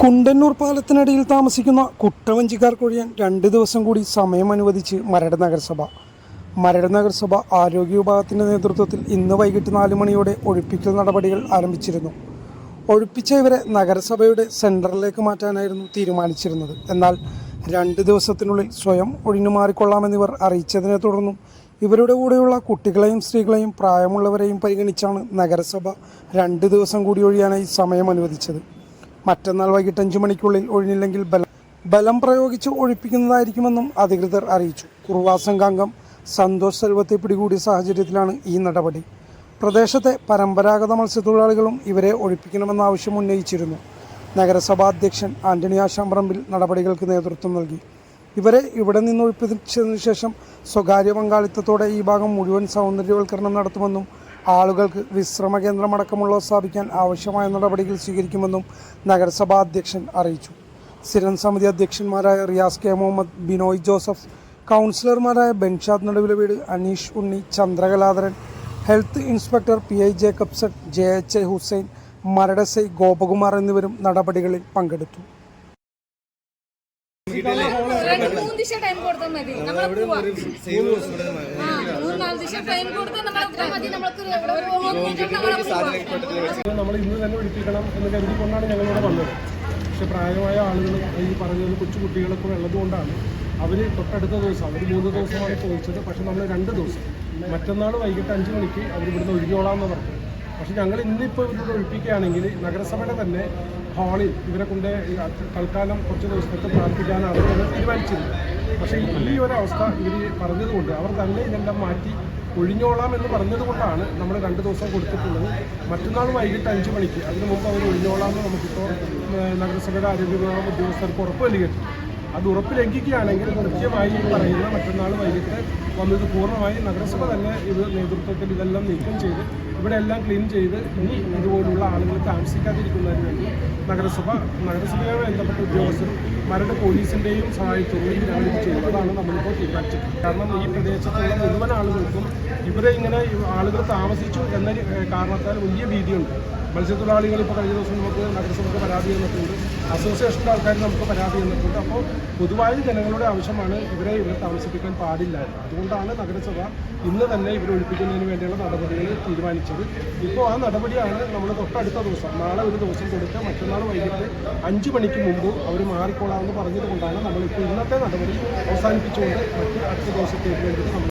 കുണ്ടന്നൂർ പാലത്തിനടിയിൽ താമസിക്കുന്ന കുട്ടവഞ്ചിക്കാർക്കൊഴിയാൻ രണ്ട് ദിവസം കൂടി സമയം അനുവദിച്ച് മരട് നഗരസഭ. മരട് നഗരസഭ ആരോഗ്യ വിഭാഗത്തിന്റെ നേതൃത്വത്തിൽ ഇന്ന് വൈകിട്ട് നാല് മണിയോടെ ഒഴിപ്പിക്കൽ നടപടികൾ ആരംഭിച്ചിരുന്നു. ഒഴിപ്പിച്ച ഇവരെ നഗരസഭയുടെ സെന്ററിലേക്ക് മാറ്റാനായിരുന്നു തീരുമാനിച്ചിരുന്നത്. എന്നാൽ രണ്ട് ദിവസത്തിനുള്ളിൽ സ്വയം ഒഴിഞ്ഞു മാറിക്കൊള്ളാമെന്നിവർ അറിയിച്ചതിനെ തുടർന്നും ഇവരുടെ കൂടെയുള്ള കുട്ടികളെയും സ്ത്രീകളെയും പ്രായമുള്ളവരെയും പരിഗണിച്ചാണ് നഗരസഭ രണ്ട് ദിവസം കൂടി ഒഴിയാനായി സമയം അനുവദിച്ചത്. മറ്റന്നാൾ വൈകിട്ട് അഞ്ചു മണിക്കുള്ളിൽ ഒഴിഞ്ഞില്ലെങ്കിൽ ബലം ബലം പ്രയോഗിച്ച് ഒഴിപ്പിക്കുന്നതായിരിക്കുമെന്നും അധികൃതർ അറിയിച്ചു. കുറുവാ സംഘാംഗം സന്തോഷ് സെൽവത്തെ പിടികൂടിയ സാഹചര്യത്തിലാണ് ഈ നടപടി. പ്രദേശത്തെ പരമ്പരാഗത മത്സ്യത്തൊഴിലാളികളും ഇവരെ ഒഴിപ്പിക്കണമെന്ന ആവശ്യം ഉന്നയിച്ചിരുന്നു. നഗരസഭാ അധ്യക്ഷൻ ആന്റണി ആശാംപറമ്പിൽ നടപടികൾക്ക് നേതൃത്വം നൽകി. ഇവരെ ഇവിടെ നിന്ന് ഒഴിപ്പിച്ചതിനു ശേഷം സ്വകാര്യ പങ്കാളിത്തത്തോടെ ഈ ഭാഗം മുഴുവൻ സൗന്ദര്യവൽക്കരണം നടത്തുമെന്നും ആളുകൾക്ക് വിശ്രമ കേന്ദ്രമടക്കമുള്ളവ സ്ഥാപിക്കാൻ ആവശ്യമായ നടപടികൾ സ്വീകരിക്കുമെന്നും നഗരസഭാ അധ്യക്ഷൻ അറിയിച്ചു. സ്ഥിരം സമിതി അധ്യക്ഷന്മാരായ റിയാസ് കെ മുഹമ്മദ് ബിനോയ് ജോസഫ് കൗൺസിലർമാരായ ബെൻഷാദ് നടുവിലെ വീട് Aneesh Unni Chandrakaladharan health inspector P I Jacobson J H A Hussain മരടസൈ Gopakumar എന്നിവരും നടപടികളിൽ പങ്കെടുത്തു. ടൈം കൊടുത്താൽ മതി. നമ്മൾ ഇന്ന് തന്നെ ഒഴിപ്പിക്കണം എന്ന് കരുതിക്കൊണ്ടാണ് ഞങ്ങളിവിടെ വന്നത്. പക്ഷെ പ്രായമായ ആളുകൾ ഈ പറഞ്ഞത് കൊച്ചു കുട്ടികളൊക്കെ ഉള്ളതുകൊണ്ടാണ് അവർ തൊട്ടടുത്ത ദിവസം അവർ മൂന്ന് ദിവസമാണ് ചോദിച്ചത് പക്ഷെ നമ്മൾ രണ്ട് ദിവസം. മറ്റന്നാൾ വൈകിട്ട് അഞ്ച് മണിക്ക് അവർ ഇവിടുന്ന് ഒഴിഞ്ഞോളാമെന്ന് പറഞ്ഞു. പക്ഷെ ഞങ്ങൾ ഇന്നിപ്പോൾ ഇവരോട് ഒഴിപ്പിക്കുകയാണെങ്കിൽ നഗരസഭയുടെ തന്നെ ഹാളിൽ ഇവരെ കൊണ്ട് തൽക്കാലം കുറച്ച് ദിവസത്തേക്ക് പ്രാർത്ഥിക്കാനാണ് അവർ തീരുമാനിച്ചിരുന്നത്. പക്ഷേ ഈ ഒരു അവസ്ഥ ഇവർ പറഞ്ഞതുകൊണ്ട് അവർ തന്നെ ഇതെല്ലാം മാറ്റി ഒഴിഞ്ഞോളാം എന്ന് പറഞ്ഞതുകൊണ്ടാണ് നമ്മൾ രണ്ട് ദിവസം കൊടുത്തിട്ടുള്ളത്. മറ്റന്നാൾ വൈകിട്ട് അഞ്ച് മണിക്ക് അതിന് മുമ്പ് അവർ ഒഴിഞ്ഞോളാം എന്ന് നമുക്കിപ്പോൾ നഗരസഭയുടെ ആരോഗ്യ വിഭാഗം ഉദ്യോഗസ്ഥർക്ക് ഉറപ്പ് നൽകിയിട്ടുണ്ട്. അത് ഉറപ്പ് ലംഘിക്കുകയാണെങ്കിൽ കൃത്യമായി പറയുന്ന മറ്റന്നാൾ വൈകിട്ട് വന്നത് പൂർണമായി നഗരസഭ തന്നെ ഇത് നേതൃത്വത്തിൽ ഇതെല്ലാം നീക്കം ചെയ്ത് ഇവിടെ എല്ലാം ക്ലീൻ ചെയ്ത് ഇനി ഇതുപോലുള്ള ആളുകൾ താമസിക്കാതിരിക്കുന്നതിന് വേണ്ടി നഗരസഭ നഗരസഭയുമായി ബന്ധപ്പെട്ട ഉദ്യോഗസ്ഥരും മരട് പോലീസിന്റെയും സഹായത്തോടെ ഞങ്ങൾ ചെയ്തു ചെയ്യുന്നതാണ് നമ്മളിപ്പോൾ തീരുമാനിച്ചത് കാരണം ഈ പ്രദേശത്തുള്ള മുഴുവൻ ആളുകൾക്കും ഇവിടെ ഇങ്ങനെ ആളുകൾ താമസിച്ചു എന്ന കാരണത്താൽ വലിയ ഭീതിയുണ്ട്. മത്സ്യത്തൊഴിലാളികൾ ഇപ്പോൾ കഴിഞ്ഞ ദിവസം നമുക്ക് നഗരസഭയ്ക്ക് പരാതി തന്നിട്ടുണ്ട്. അസോസിയേഷന്റെ ആൾക്കാർ നമുക്ക് പരാതി തന്നിട്ടുണ്ട്. അപ്പോൾ പൊതുവായ ജനങ്ങളുടെ ആവശ്യമാണ് ഇവരെ ഇവിടെ താമസിപ്പിക്കാൻ പാടില്ല അതുകൊണ്ടാണ് നഗരസഭ ഇന്ന് തന്നെ ഇവരെ ഒഴിപ്പിക്കുന്നതിന് വേണ്ടിയുള്ള നടപടികൾ തീരുമാനിച്ചത്. ഇപ്പോൾ ആ നടപടിയാണ് നമ്മൾ തൊട്ടടുത്ത ദിവസം നാളെ ഒരു ദിവസം കൊടുത്ത് മറ്റന്നാൾ വൈകിട്ട് അഞ്ച് മണിക്ക് മുമ്പ് അവർ മാറിക്കൊള്ളാമെന്ന് പറഞ്ഞത് കൊണ്ടാണ് നമ്മളിപ്പോൾ ഇന്നത്തെ നടപടി അവസാനിപ്പിച്ചുകൊണ്ട് മറ്റ് അടുത്ത ദിവസത്തേക്ക് വേണ്ടിയിട്ട് നമ്മൾ